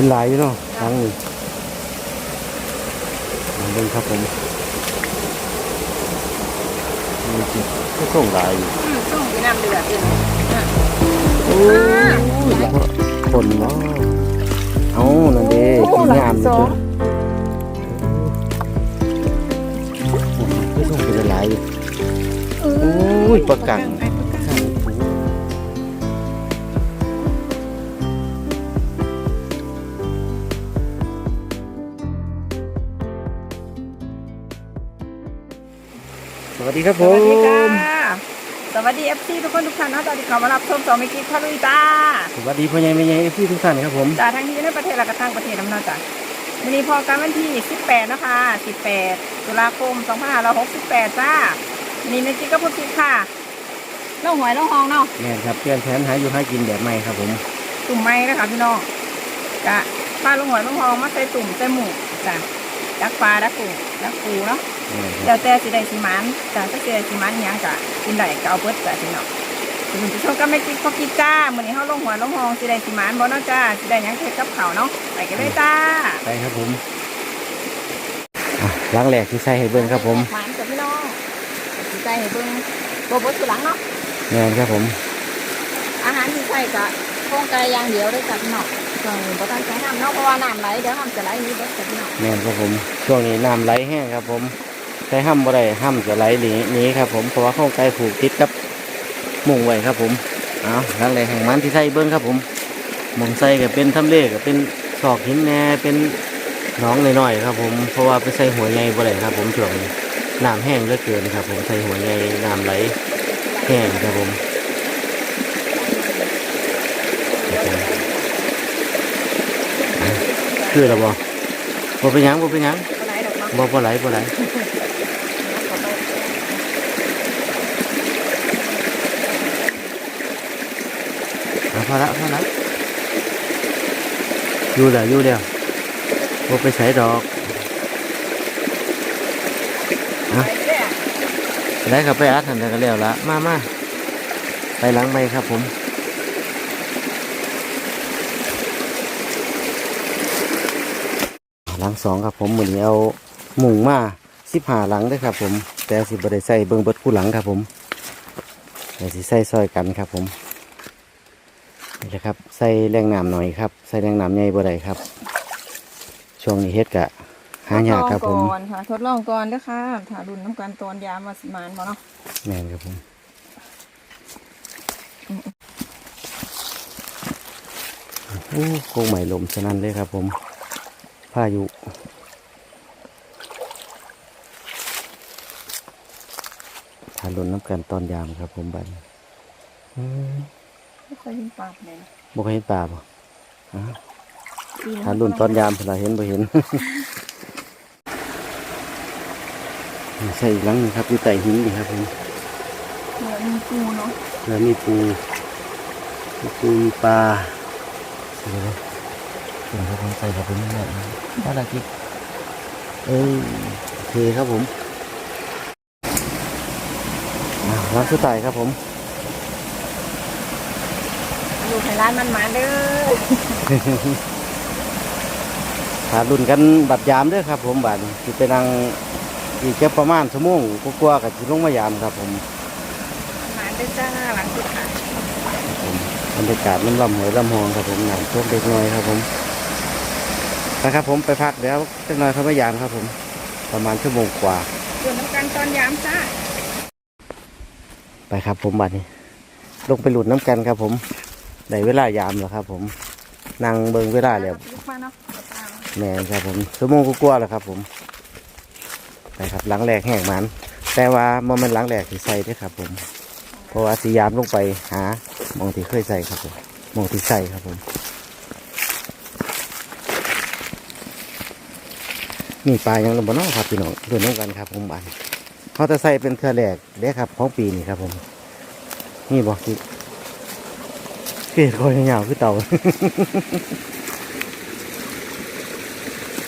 ห็นหลายอยู่เนาะครั้งนี้มาเบิ่งครับผมนี่จิก็ส่งหลายอยู่อืมส่งอยู่น้ำเดือดอยู่อะโอ้ยแล้วก็คนเนาะเอานั่นเด้กินงามอยู่เด้อโอ้ยก็ส่งไปหลายอยู่โอ้ยปลากัง วัสดีครับสผวัสดีค่ะม สวัสดีเอฟซีทุกคนทุกท่านนะตอนที่เขามารับชมสองเมกิพาลุยจ้าสวัสดีพ่อใหญ่แม่ใหญ่พี่ทุกท่านครับผมจากทั้งที่ในประเทศและก็ทั้งประเทศน้ำเนาจ้ะวันนี้พอกันวันที่ 18 นะคะ 18 ตุลาคม 2568 จ้าวันนี้เมกิก็พูดผิดค่ะเล่าหวยเล่าหองเนาะแม่นครับเปลี่ยนแผนหาอยู่หากินแบบใหม่ครับผมตุ่มไม้นะคะพี่น้องกะปลาลงหวยลงหองมาใส่ตุ่มใส่หมูจ้ะ ดักปลาดักปูดักปูเนาะแม่นครับแล้วแต่สิได้สิมันจ้ะถ้าสิได้สิมันหยังกะกินได้ก็เอาเบิดจ้ะพี่น้องคุณผู้ชมก็ไม่กินพอกินจ้ามื้อนี้เฮาลงหัวลงหองสิได้สิมันบ่เนาะจ้าสิได้หยังเฮ็ดกับข้าวเนาะไปกันเลยจ้าไปครับผมอะหล้างแหลกที่ใส่ให้เบิ่งครับผมหวานจ้ะพี่น้องสิใส่ให้เบิ่งบ่บ่สุหลังเนาะแม่นครับผม อาหารที่ใส่ก็โครงไก่อย่างเดียวเลยจ้ะพี่น้อ งก็บ่ต้องใช้น้ำเนาะเพราะว่าน้ำไหลเดี๋ยวน้ำจะไหลนี้เบิดจ้ะพี่น้องแม่นครับผม ช่วงนี้น้ำไหลแห้งครับ ผมใช้ห้ำบ่ได้ห้ำจะไหลหนีหนี้ครับ ผมเพราะว่าข้องไก่ผูกติดกับมุงไว้ครับ ผมเอาหล้งแหลแห่งมันที่ใส่เบิ่งครับ ผมมองใส่ก็เป็นทำเลก็เป็นซอกหินแน่เป็นหนองน้อยๆครับ ผมเพราะว่าไปใส่หัวใหญ่บ่ได้ครับ ผมช่วงนี้น้ำแห้งเหลือเกินครับ ผมใส่หัวใหญ่น้ำไหลแห้งครับผม คือแล้วบ่บ่เป็นหยังบ่เป็นหยังบ่ไหลดอกเนาะบ่บ่ไหลบ่ไหลเอาพอละพอละอยู่แล้วอยู่แล้วบ่ไปใส่ดอกไหลเด้อ ได้ครับไปอัดหันแล้วก็แล้วละมามาไปหลังไม่ครับผม ลังสองครับผมมือนี้เอาหมุงมาสิบหาหลังเด้วยครับ ผม แต่สิบได้ใส่เบิ้งเบิดคู่หลังครับ ผมแต่สิใส่ซอยกันครับผมนี่แหละครับใส่แรงน้ำหน่อยครับใส่แรงน้ำใหญ่บ่ได้ครับ ช่วงนี้เฮ็ดกะหายากครับผมทดลองก่อนค่ะทดลองก่อนเด้อค่ะถ้ารุ่นน้ำกันตอนยามมาสิมานบ่เนาะแม่นครับผมโอ้โค้งใหม่ลมสนั่นเลยครับผมพายุทารุนน้ำกันตอนยามครับผมบัดนอืมไม่เคยเห็นปลาเลยนะบ่เคยเห็นป่าบ่อ่าปีะทารุนตอนยามเพิ่นล่ะเห็นบ่เห็นใส่อีกหลังหนึงครับอยู่ใต้หินนี่ครับผมเหมือนมีปูเนาะแล้วมีปูมีปูมีปลาเดี๋ยวนะ เดี๋ยวผมใส่เข้าไปนี่แหละว่าอะไรกิ๊กเอ้ยโอเคครับผมอ่าร้านสุดท้ายครับผมอยู่ในร้านมันมาเด้อถารุ่นกันบัดยามเด้อครับ ผมบัดที่ไปนั่งอีกแค่ประมาณชั่วโมงกว่าๆกับที่ลงมายามครับ ผมมาเด้อจ้าหลังสุดท้ายครับผมบรรยากาศมันลำหวยลำหองครับผมน้ำท่วมเล็กน้อยครับผม ไปครับผมไปพักเดี๋ยวเล็กน้อยเขามายามครับผม ประมาณชั่วโมงกว่าส่วนน้ำกันตอนยามจ้าไปครับผมบัดนี้ ลงไปหลุดน้ำกันครับผมได้เวลายามแล้วครับ ผมนั่งเบิ่งเวลาแล้วลุกมาเนาะปลาแม่นครับผมชั่วโมงกว่าๆแล้วครับ ผมไปครับหลังแหลกแห้งมัน แต่ว่ามันมันหลังแหลกที่ใส่เด้วยครับ ผม เพราะว่าสียามลงไปหามองที่เคยใส่ครับผมมองที่ใส่ครับผม มีปลายังลงบนน้องครับพี่น้องเดินน้องกันครับผมบันเขาจะใส่เป็นเทือแหลกเด้ครับของปีนี้ครับผมนี่บอกที่เกล็ดคอยยาวๆคือเต่า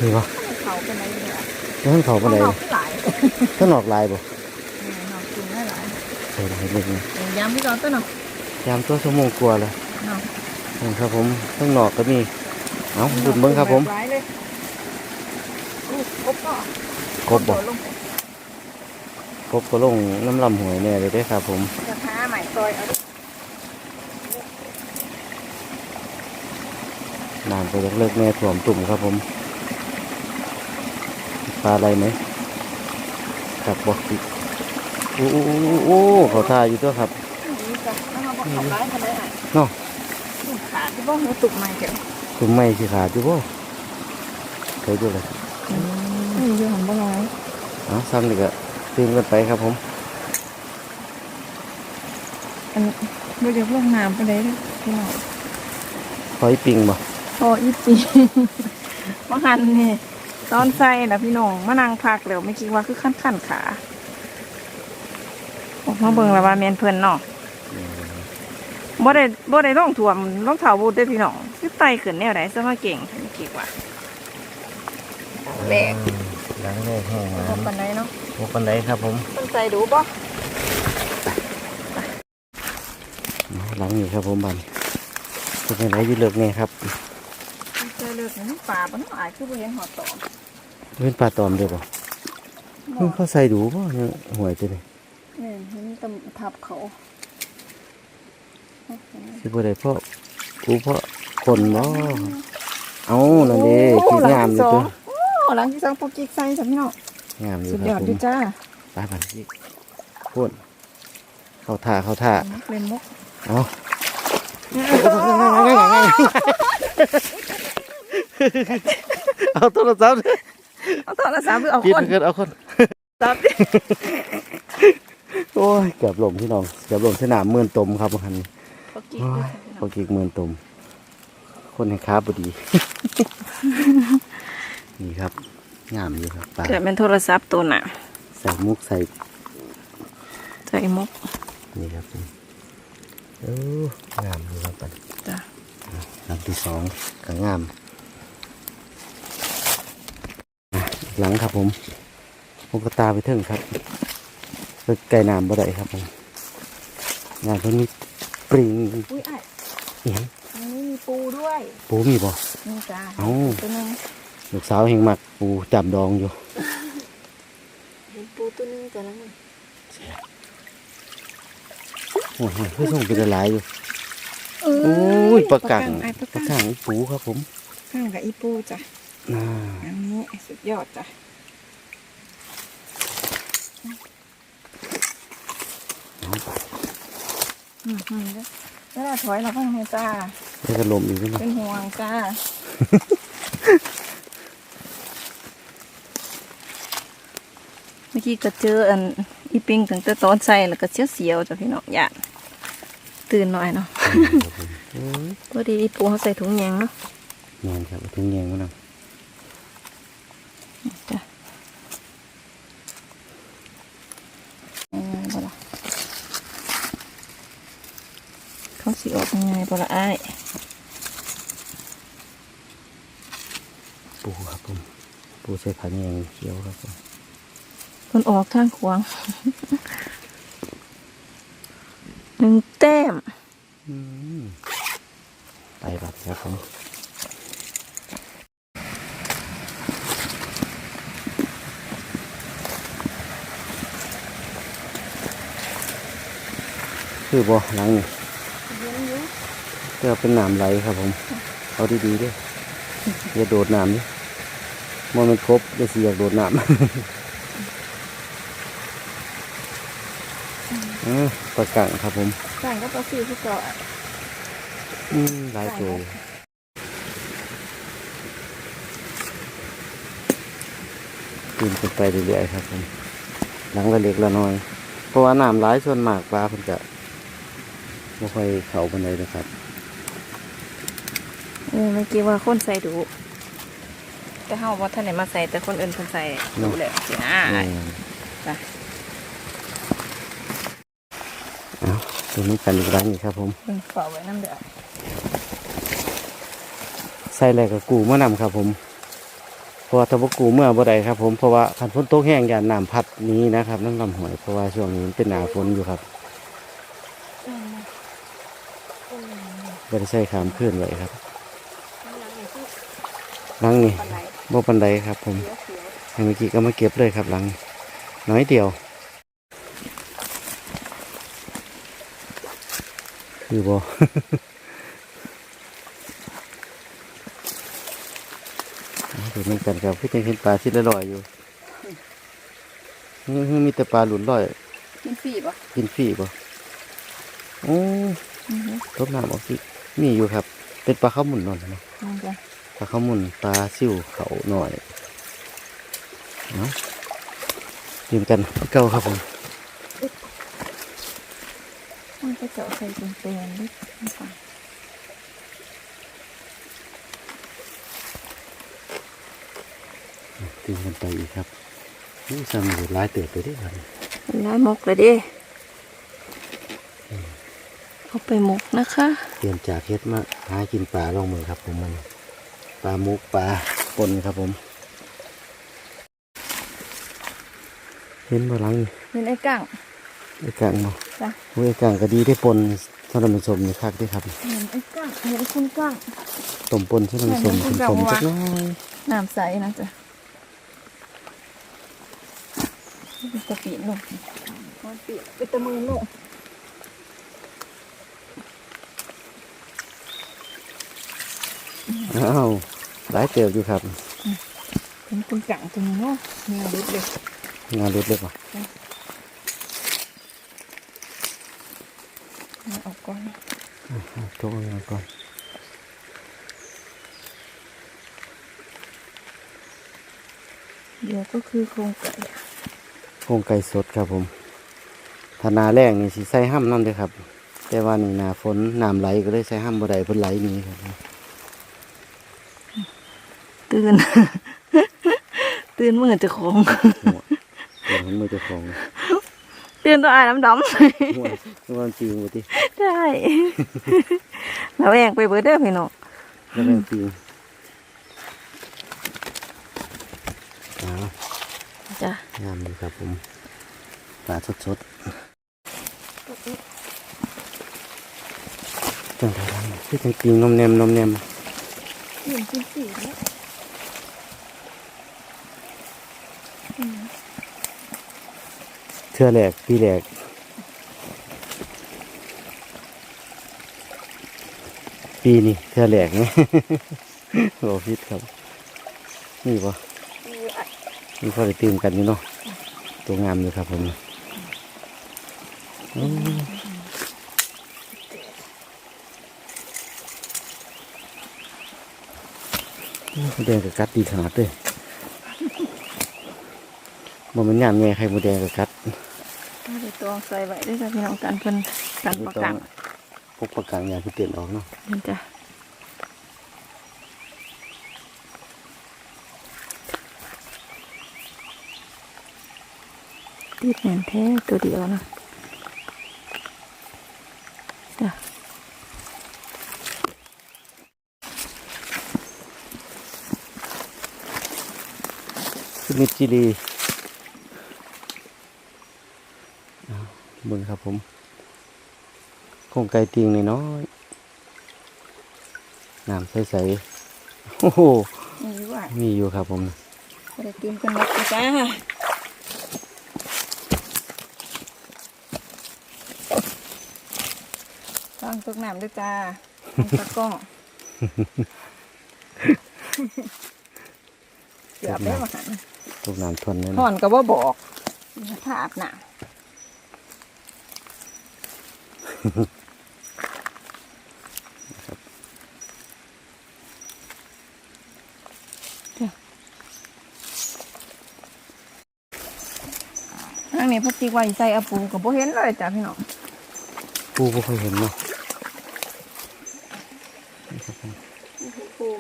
นี่บอกเขาเป็นอะไรเนี่ยแล้วมันเขาไปไหนข้างนอกหลายต้นหนอกลายบ่นอกกินได้หลายใส่ได้เล็กนะยามพี่ก่อนต้นเนาะยามตัวชั่วโมงกลัวาเลยเนาะนี่ครับผมต้นหนอกก็มี เอาดุนเบิ้งครับผมหลายเลยอู้ ครบก็ครบบ่โดดลงไปครบก็ลงน้ำลำหวยแน่เลยเด้อครับผมกระทะใหม่ซอยเอาดิน้ำไปเลิกๆแน่ถ่วมตุ่มครับผมปลาอะไรไหมครับบอกอีกโอ้โอ้โอ้โอ้เขาทาอยู่ตัวครับนี่จ้ะแล้วมาบอกขับร้ายกันเลยอะเนาะขาดที่บ้องหูตุกใหม่เถอะตุ่มไม่สิขาดอยู่บ่เคยดูเลย นี่อยู่หันบ้องร้ายเอาซ้ำนี่ก็ตื่นกันไปครับผมอันไม่เดี๋ยวลงน้ำไปเลยนะพี่น้องหอยปิงบ่พออีจีมาหันนี่ตอนใส่นะพี่น้องมานั่งพักแล้วไม่คิดว่าคือขั้นขั้นขาออกมาเบิ่งแล้วว่าแมนเพิ่นเนาะบ่ได้บ่ได้ร่องถ่วมร่องเท้าบูดได้อพี่น้องคือไตขึ้นแนวไหนซะมาเก่งไม่คิดว่าแบก หลังแรกแห้งพบน้ำปันไดเนาะโอ้ปันไดครับผมต้นใจดูบ่หลังนี้ครับผมบันเป็นยังไงอยู่เลิกแน่ครับเจอเลือกน้ำป่าบ่เนาะอายคือบ่เห็นหอดตอมเป็นปลาตอมเด้อบ่เพิ่งเขาใส่ดูบ่เนี่ยหวยตัวนี้นี่เห็นตำทับเขาสิบ่ได้เพราะกูเพราะคนบ่เอานั่นเด้คิดงามอยู่ตัวโอ้ หลังที่สองปกิกใส่จ้ะพี่น้องงามอยู่สุดคยรัอบดผอยู่มจ้าปลาบันที่พ่นเข้าท่าเข้าท่าเล่นมุกเอาเอาโทรศัพท์เอาโทรศัพท์หรือเอาปิดคนเกินเอาคนซับโอ้ยเกือบลมพี่น้องเกือบลมสนามเมือนตมครับพันปกิกโอ้ยพอกิกเมือนตม คนให้ค้าบดี นี่ครับงามอยู่ครับปลาเกิดเป็นโทรศัพท์ตัวน่ะใส่มุกใส่ใส่มุกนี่ครับเอองามอยู่ครับปันจ้ะลำที่สองก็งามอะหลังครับผมผมก็ตาไปถึงครับเปิดไก่น้ำบ่ได้ครับผมงานเพิ่นมีปริงอุ้ยไอ้เอียงอันนี้มีปูด้วย ปูมีบ่นี่จ้าเอ้าตัวหนึง ลูกสาวเฮงมักปูจับดองอยู่เห็นปูตัวหนึงแต่ละมันโอ้โหเพื่อส่งไปละลายอยู่เอ้โอ้ยปลากังไอ้ปลาปลากักังงปูครับผมกังกับอีปูจ้ะน่าอันนี้สุดยอดจ้ะเอาไปอืมอืมแล้วเราถอยเราก็ให้จ้าแล้วก็ลมอีกแล้วนะเป็นห่วงจ้า เมื่อ กี้ก็เจออันอีปิงตั้งแต่ตอนใส่แล้วก็เสียวเสียวๆจ้ะพี่น้องอย่าตื่นหน่อยเนาะโอ้ยพอดีอีปูเขาใส่ถุงยางเนาะงานครับเอาถึงแยงมานํจ้ะยังไงบ่ล่ะเขาสิออกยังไงบ่ล่ะอ้ายปูครับผมปูใส่ผ้าแยงเขียวครับผม มันออกทางขวาง หนึ่งแต้มไปบัดครับผมคือบ่หลังนี่เพื่อเป็นน้ำไหลครับผม เอาดีๆด้วยอย่าโดดน้ำดิมันมันครบจะเสียากโดดน้ำ ออปลากังครับผมสั่งก็ประสีที่เกาะอืมหลายตัวอยู่กินกันไปเรื่อยๆครับผมหลังละเล็กละน้อย เพราะว่าน้ำร้ายส่วนมากปลาเพิ่นจะไม่ค่อยเข้าบันไดนะครับเออเมื่อกี้ว่าคนใส่ดู แต่เฮาว่าท่านไหนมาใส่แต่คนอื่นเพิ่นใส่ดูแหละสินะอืม จ้ะ เอาตัวนี้กันอีกครั้งนี้ครับ ผมฝาไว้น้ำเดือดใส่อะไรกับกูเมื่อนำครับ ผมเพราะว่าถ้าบ่กูเมื่อบ่ได้ครับ ผมเพราะว่าคันฝนตกแห้งอย่านน้ำพัดนี้นะครับน้ำลำหวยเพราะว่าช่วงนี้มันเป็นหนาฝนอยู่ครับบ่ได้ใส่ขามขึ้นไว้ครับหลังนี่บ่ปันไดครับ ผมให้เมื่อกี้ก็มาเก็บเลยครับหลังน้อยเดียว คือบ่เดี๋ยวมันกันครับพี่จังเห็นปลาชิดละลอยอยู่นี่มีแต่ปลาหลุนลอยกินฟรีป่ะกินฟรีบ่โอ้ทบน้ำออกสิมีอยู่ครับ เป็นปลาข้าวหมุนนอนนะนั่นจ้ะปลาข้าวหมุนปลาซิ่วเขาหน่อยเนาะยืมกันเก่าครับผม มันจะเจาะใส่เป็นเตียงดิค่ะตีกันไปอีกครับนี่สามอยู่ร้ายเติบไปด้วยครับแล้วมกเลยดิเอาไปหมกนะคะเตรียมจากเฮ็ดมาหากินปลาลองมือครับผมมันปลามุกปลาปนครับผม เห็นบ่หลังนี่เป็นไอ้กั้งไอ้กลางบ่ จ้ะโอ้ยไอ้กลางก็ดีได้ปนสำหรับผสมนี่คักเด้ครับเห็นไอ้กั้งเห็นคุณกั้งต้มปนสำหรับผสมเห็ผนสคุณมกลางวะจักหน้อยน้ำใสนะจ๊ะเป็นกะปิลงมันเปียกเป็นตะมือลงอ้าวหลายเติบอยู่ครับเป็นคุณกังตัวนี้เนาะเนื้อดิบเลยงานรถเลยป่ะ อาออกก่อนทุกงานก่อนเดี๋ยวก็คือโครงไก่โครงไก่สดครับผมถ้าหนาแรงนี่สิใส่ห้ำนั่นเลยครับ แต่ว่านี่หนาฝนน้ำไหลก็เลยใส่ห้ำบ่ได้เพิ่นไหลหนี้ครับ ตื่น ตื่นเมื่อจะของเดี๋ยวมันมือเจะของตื่นตัวอายน้ำดหัวหัว มันปิวหมดทีำใช่เราแองไปเบิดเด้อพี่น้องแล้วเป็นปิวอ้าวจ้ะงามเลยครับผมปลาสดๆจังไดล่ะคือจังปิงนมแนมนมแนมยินกินสีแล้วเทื่อแหลกปีแหลก ปีนี่เทื่อแหลกไงโอ้พิษครับ นี่ปะนี่พอได้ตื่มกันอยู่เนาะตัวงามอยู่ครับผมแดงกับกัดดีขนาดเลยบ่มันยามแม่ใครมูแดงกับกัดเอาเดี๋ยตัวใส่ไว้ด้วยจ้ะพี่น้องกันเพิ่นกันประกัง พวกประกังยาคือเตียนออกเนาะนี่จ้ะติดแน่นแท้ตัวเดียวนะจ้ะคือมิดจิลีอ้าวเบิ่งครับผม โครงไก่ติงน้อยๆน้ำใสๆโอ้โหนี่ว่ามีอยู่ครับผมบ่ได้เตรียมกันหมดเลยจ้าตั้งตกน้ำด้วยจ้าตะกล้องเกือบได้มาหันตกน้ำทนเลยห่อนะนก็บ่บอกถ้าอาบน้ำ ทางนี้พอจิกไว้ใส่อาปูก็บ่เห็นเลยจ้ะพี่น้องปูบ่เคยเห็นเนาะ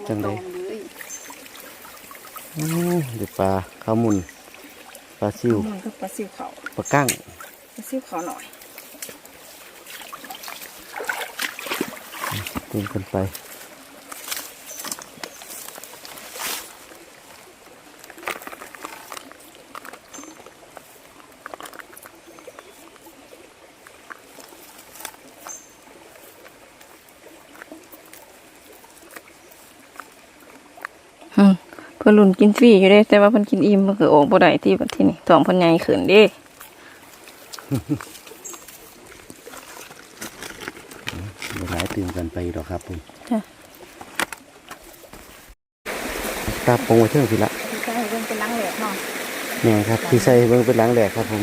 จังใดอู้เดี๋ยวปลาข้าวมุนปลาซิวมันก็ปลาซิวเขาปลากั้งปลาซิวเขาหน่อยเต็มกันไป เพิ่นลุ่นกินฟรีอยู่เด้ แต่ว่าเพิ่นกินอิ่มมันคือโอ่งบ่ได้ที่บัดที่นี่ท้องเพิ่นใหญ่ขึ้นเด้บ่หลายตื่นกันไปดอกครับผมจ้ะตาปงไว้เทิงสิละใช่เพิ่นเป็นลังแหลกเนาะเนี่ยครับที่ใส่เบิ่งเป็นหลังแหลกครับผม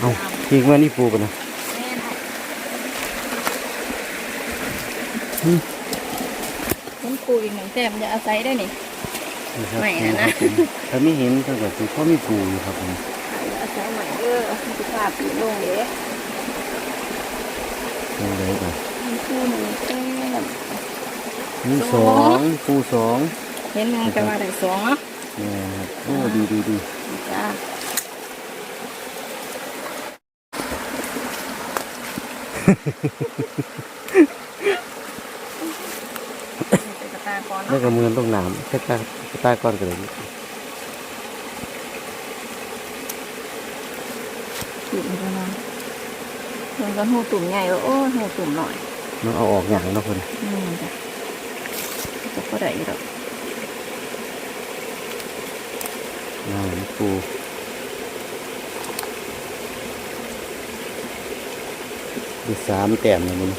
เอาอีกมานี่ปูกันนะ แต้มจะอาศัยได้นี่นี่ครับไม่นะนะครับผมถ้าไม่เห็นก็แบบคือเขามีปูอยู่ครับผมอาศัยใหม่เด้อมันสิภาพปีลงเด้ปูเลยก่อนมีปูหนึ่งแต้มนี่สสอองงปูสองเห็นมันจะว่าได้สองเนาะเนี่ยครับโอ้ดีดีดีจ้าเป็นกระตาก่อน แล้วเนาะก็มือลงน้ำแค่ตาแค่ตาก้อนก็เลยตุ่มกันนะมันก็หูตุ่มใหญ่ว่าโอ้ยหูตุ่มหน่อยมันเอาออกอย่างเนาะคนนี่มันจ้ะจะก็ได้อยู่ดอกน้ำปูดูสามแต้มเลยมัน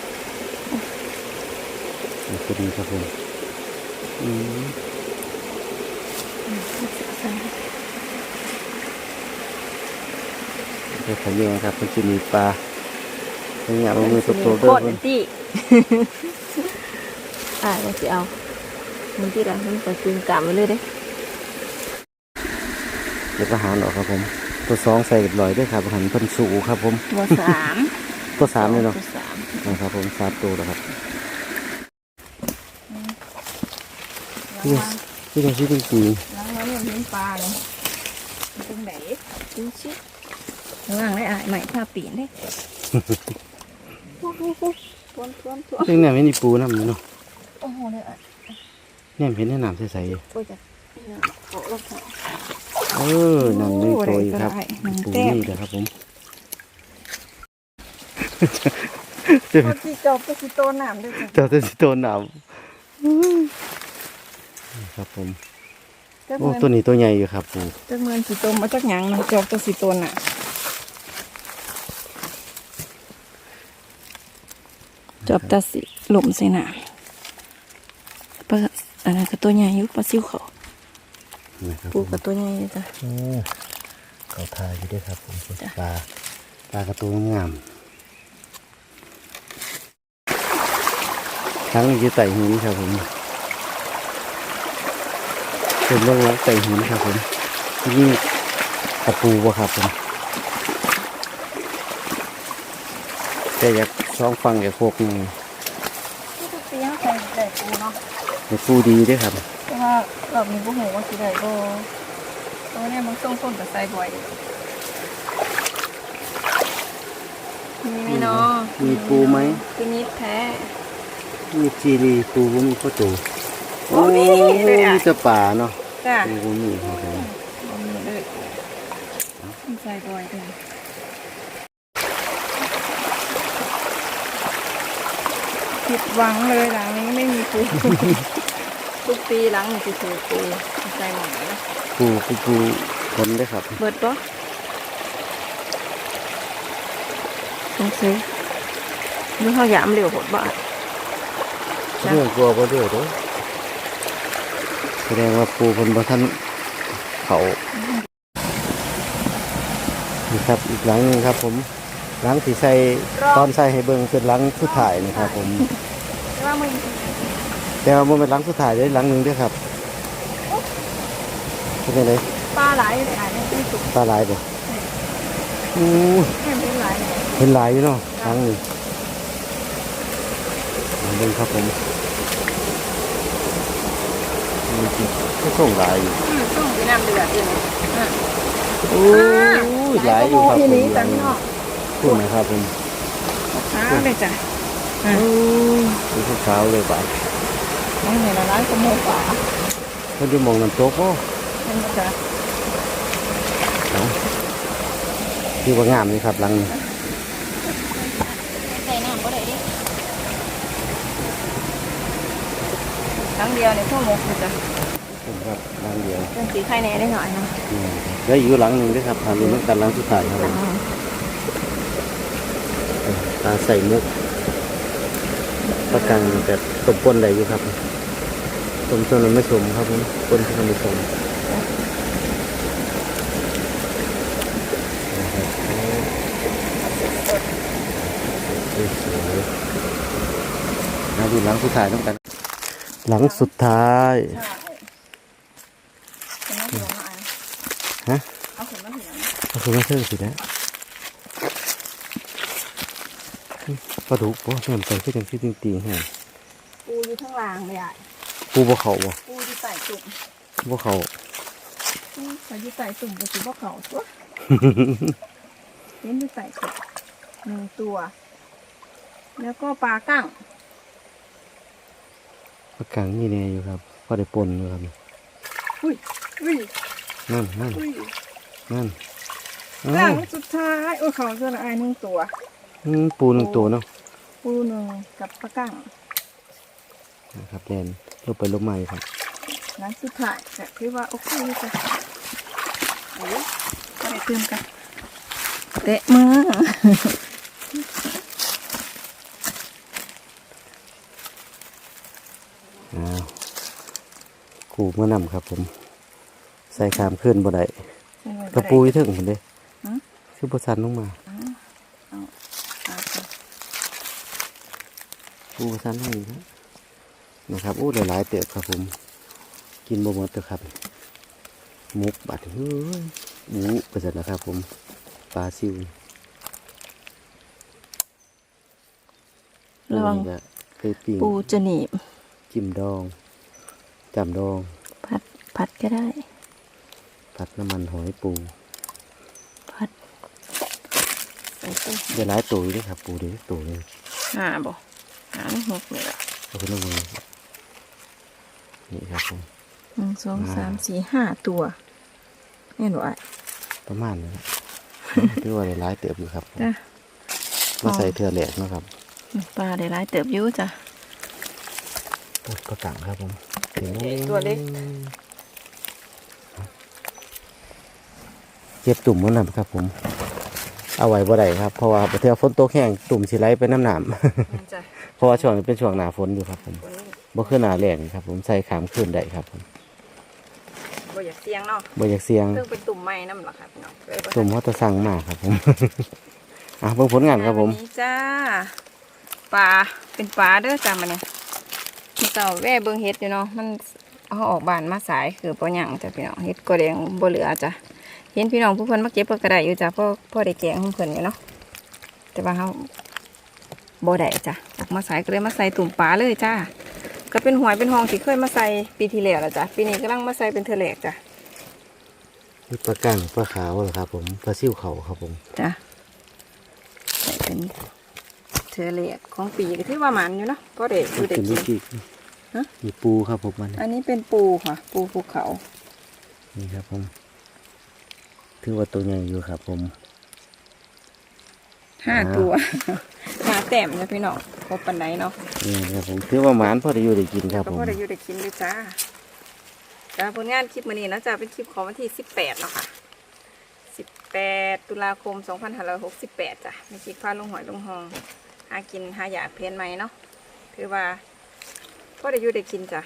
นี่คือดีครับผม อืมเดี๋ยวขยงครับมันจะมีปลาเนี่ยมันมือโตๆโคเด้อตรเพิ่นตี้ อ่าเราจะเอา มันที่ละมันจะกินกลับไปเลยเด้เดี๋ยวก็หารออกครับผม ตัวสองใส่เรียบร้อยด้วยครับหันเพิ่นสูครับผม ตัวสามตัวสามเลยเนาะตัวสามนะครับผมสามตัวแล้วครับ นี่ว่าที่เป็นชื่อเป็นสีแล้วว่าเนี่ยมีปลาเลยมันตรงไหนดูชิระวังได้อะใหม่ผ้าปีนได้โอ้โหทวนทวนทวนซึ่งเนี่ยไม่มีปูน้ำอยู่เนาะโอ้โหเลยอะเนี่ยเห็นในน้ำใสๆอยู่โอ้ยจะโอ้ลงเออนั่นนี่ตัวอีกครับปูแต้มนี่แหละครับผมพอที่จบก็คือโตน้ำด้วยจ้ะเจ้าตัวสีตัวหนาวนี่ ครับผมเจ้าโอ้เมือนตัวนี้ตัวใหญ่อยู่ครับปูเจ้าเมือนสีโตมาจากหยังนะจบตัวสีโตน่ะจบตาสีหลุมสินะปลาอันนั้นก็ตัวใหญ่อยู่ปลาซิวเขานะครับปูกับตัวใหญ่อยู่จ้ะโอ้เขาทายอยู่ด้วยครับผมจ้ะปลาปลากระตูงามทั้งอยู่ใต้หินครับผม เป็นเรื่องรักใต้หินครับผมนี่กระปูบ่ครับผมแต่อยากสองฟังอยากโคกหนึงทุกปีเขาใส่ได้ปูเนาะให้ปูดีด้วยครับเพราะว่าเรามีบุหูว่าสิได้บ่ตัวเนี้มันส่งคนกับใส่บ่อยมีไหมเนาะมีปูไหมปีนี้แท้มีจีรีปูบ่มีข้าวตู โอ้มีเลยอะมีแต่ป่าเนาะจ้ะปูบ่มีครับผมบ่มีเลยใส่บ่อยเลยผิดหวังเลยหลังนี้ไม่มีปู ทุกปีหลังนี่จะถือปูใส่หมดนะปูปูปูคนได้อครับ เบิดปะต้องซื้อหรือเขายามเร็วหดบ้าจ้ะเรื่องกลัวก็เดือดเด้อ แสดงว่าปูคนบ่ทันเขานี่ครับอีกหลังหนึงครับ ผมหลังที่ใส่ตอนใส่ให้เบิ่งเป็นหลังสุดท้ายนะครับ ผม แต่ว่ามึงแต่ว่ามันเป็นหลังสุดท้ายได้หลังหนึงเด้วยครับเป็นยังไงปลาหลายอยู่ในอ่านไม่สุกปลาหลายบ่อู้แค่เป็นหลายเลยเห็นหลายอยู่เนาะหลังนี้มาเบิ่งครับผม นี่คือก็ส่งหลายอยู่อืมต้องมีน้ำเดือดอยู่นะโอ้ยหลายอยู่ครับทีผมนี้หจัลายงอยู่เนาะพูดนะครับผมช้าเลยจ้ะดูขาวๆเลยบ่ายน้องเห็นร้านขโมยฝามันจะมองน้ำตกโอ้เห็นไหมจ๊ะที่ว่างามนี่ครับหลังนี้ ใส่น้ำก็ได้ดิตลังเดียวในพวกหมกอยู่จ้ะผมครับหลังเดียวเรื่องสีไข่แน่ได้หน่อยเนาะอืมแล้วอยู่หลังหนึ่งด้วยครับทำเป็นกันหลังสุดท้ายครับผมตาใส่มุกประกันแต่ตบปนได้อยู่ครับสมส่วนนั้นไม่สมครับผมปนที่ทำไม่สมนะครับโอ้ยสวยนะดูหลังสุดท้ายต้องกัน หลังสุดท้าย ใช่เป็นน้ำหัวหน่อยฮะ เอาขึ้นมาถึงก็คือไม่ใช่สินะปลาดุกบ่แม่นใส่ขึ้นจังซี่จริงๆฮะปูอยู่ข้างล่างเลยอะปูบ่เข้าบ่ปูอยู่ใส่ตุ่มบ่เข้าอืมเขาอยู่ใส่ตุ่มก็คือว่าเขาตัวเห็นอยู่ใส่ตุ่มหนึ่งตัว แล้วก็ปลากั้ง ปลากางนี่แน่อยู่ครับพอได้ปนอยู่ครับอุ้ยอุ้ยนั่นนั่นอุ้ยนั่นหลัอ้าวงสุดท้ายโอ้ยเขาเจอละอายหนึ่งตัวอืมปูหนึ่งตัวเนาะปูหนึ่งกับปลากั้งนะครับแดนลงไปลงมาอยู่ครับหลังสุดท้ายแต่คือว่าโอเคอยู่จ้ะโอ้ยก็ได้เติมกันเตะมืออ้าว กูเมื่อนำครับ ผม ใส่ขามขึ้นบ่ได้กระปูอยู่ถึงผมเด้ฮะคือบ่สันลงมาเอาเอาไปปูบ่สันลงมาอีกนะนะครับโอ้หลายๆเติบครับผม กินบ่หมดเด้อครับมุกบัดเฮ้ยบูไปเสร็จแล้วครับ ผมปลาซิวระวังนี่ก็เคยปิ้งปูจะหนีบจิ้มดอง จำดอง ผัด ผัดก็ได้ ผัดน้ำมันหอยปู ผัดใส่ต้นเดี๋ยวหลายตัวอยู่ด้วยครับ ปูเดี๋ยวตัวเลยหาบ่หาไม่หกเลยละเอาขึ้นมานี่ครับผมหนึ่งสองสามสี่ห้าตัวแม่นบ่อะประมาณนี้ครับถือว่าหลายเติบอยู่ครับจ้ะมาใส่เทือแหลกเนาะครับ ปลาได้หลายเติบอยู่จ้ะปดประกังครับผมถึง ตัวเล็กเจ็บตุ่มมันนะครับ ผม เอาไว้บ่ได้ครับ เพราะว่าเทือฝนตกแห้งตุ่มสิไหลไปน้ำหนามจ้ะเพราะว่าช่วงนี้เป็นช่วงหนาฝนอยู่ครับ ผมตัวนี้บ่คือหนาแรงครับ ผมใส่ขามขึ้นได้ครับผมบ่อยากเสียงเนาะบ่อยากเสียงเพิ่งเป็นตุ่มไม้น้ำหรอครับพี่น้องเลยบ่ตุ่มเขาจะสั่งมาครับผมอะเบิ่งผลงานครับผมวันนี้จ้าปลาเป็นปลาเด้อจ้ามันเนี่ยมี เต่าแว่เบิ่งเฮ็ดอยู่เนาะมันเอาออกบ้านมาสายคือบ่หยังจ้ะพี่น้องเฮ็ดก็แดงบ่เหลือจ้ะเห็นพี่น้องผู้เพิ่นมาเก็บเพิ่นก็ได้อยู่จ้ะเพราะพ่อได้แกงของเพิ่นอยู่เนาะแต่ว่าเฮาบ่ได้จ้ะออกมาสายก็เลยมาใส่ตุ่มปลาเลยจ้าก็เป็นหวยเป็นหองที่เคยมาใส่ปีที่แล้วแล้วจ้ะปีนี้กำลังมาใส่เป็นเทอแรกจ้ะนี่ปลากังปลาขาวเหรอครับ ผมปลาซิ่วเขาครับผมจ้ะใส่เป็นเทอแรกของปีก็ถือว่าหมันอยู่เนาะเพราะเด็กดูเด็กเป็นกิลูนกจีก ฮะ มีปูครับผมมันอันนี้เป็นปูค่ะ ปูภูเขา นี่ครับผมถือว่าตัวใหญ่อยู่ครับผมห้าอ่าตัวห้าแต้มนะพี่น้องครบปันไดเนาะนี่ครับผมถือว่าหมานพอได้อยู่ได้กินครับก็ผมพอได้อยู่ได้กินด้วยจ้าจ้าผลงานคลิปมื้อนี้นะจ้าเป็นคลิปของวันที่สิบแปดเนาะค่ะสิบแปดตุลาคมสองพันห้าร้อยหกสิบแปดจ้ะมีคลิปพาลงหอยลงหองหากินหาอยากเพลนไหมเนาะถือว่า พอได้อยู่ได้กินจ้ะ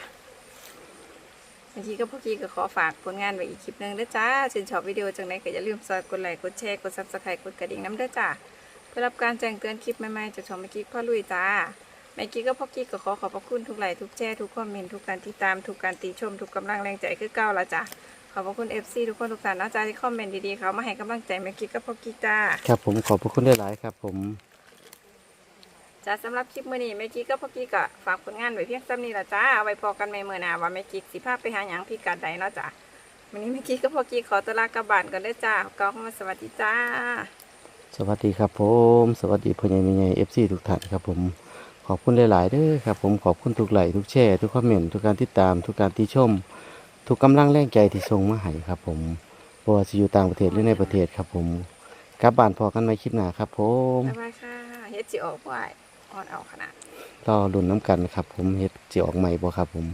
เมื่อกี้ก็พวกกี้ก็ขอฝากผลงานไว้อีกคลิปหนึ่งด้อจ้าชื่นชอบวิดีโอจังไหนก็อย่าลืมซอยกดไลค์กดแชร์กดซับสไครต์กดกระดิ่งน้ำด้อจ้าเพื่อรับการแจ้งเตือนคลิปใหม่ๆจากช่องเมกี้พ่อลุยจ้าเมกี้ก็พ่อกี้ก็ขอขอบพระคุณทุกไลค์ทุกแชร์ทุกคอมเมนต์ทุกการติดตามทุกการติชมทุกกำลังแรงใจคือเก้าละจ้ะขอบพระคุณเอฟซีทุกคนทุกท่านนะจ้าที่คอมเมนต์ดีๆเขามาให้กำลังใจเมกี้ก็พ่อกี้จ้าครับผมขอบพระคุณหลายครับผม จ้าสำหรับคลิปมื้อนี้เมื่อกี้ก็พ่อกี้ก็ฝากผลงานไว้เพียงซ้ำนี้ละจ้าเอาไว้พอกันใหม่เมื่อหน้าว่าเมื่อกี้สิพาไปหาหยังพี่กัดใดเนาะจ้าวันนี้เมื่อกี้ก็พ่อกี้ขอตัวลากลับบ้านกันเด้อจ้าก็เข้ามาสวัสดีจ้า สวัสดีครับผม สวัสดีพ่อใหญ่แม่ใหญ่เอฟซีทุกท่านครับผม ขอบคุณหลายๆเด้อครับผมขอบคุณทุกไลค์ทุกแชร์ทุกคอมเมนต์ทุกการติดตามทุกการติชม ทุกกำลังแรงใจที่ส่งมาให้ครับผมบ่ว่าจะอยู่ต่างประเทศหรือในประเทศครับผมกลับบ้านพอกันในคลิปหน้าครับผมบ๊ายบายค่ะเฮ็ดจิออกไว้ ออนเอาขนาดรอลุ้นน้ำกันครับ ผมเฮ็ดจะออกใหม่บ่ครับผม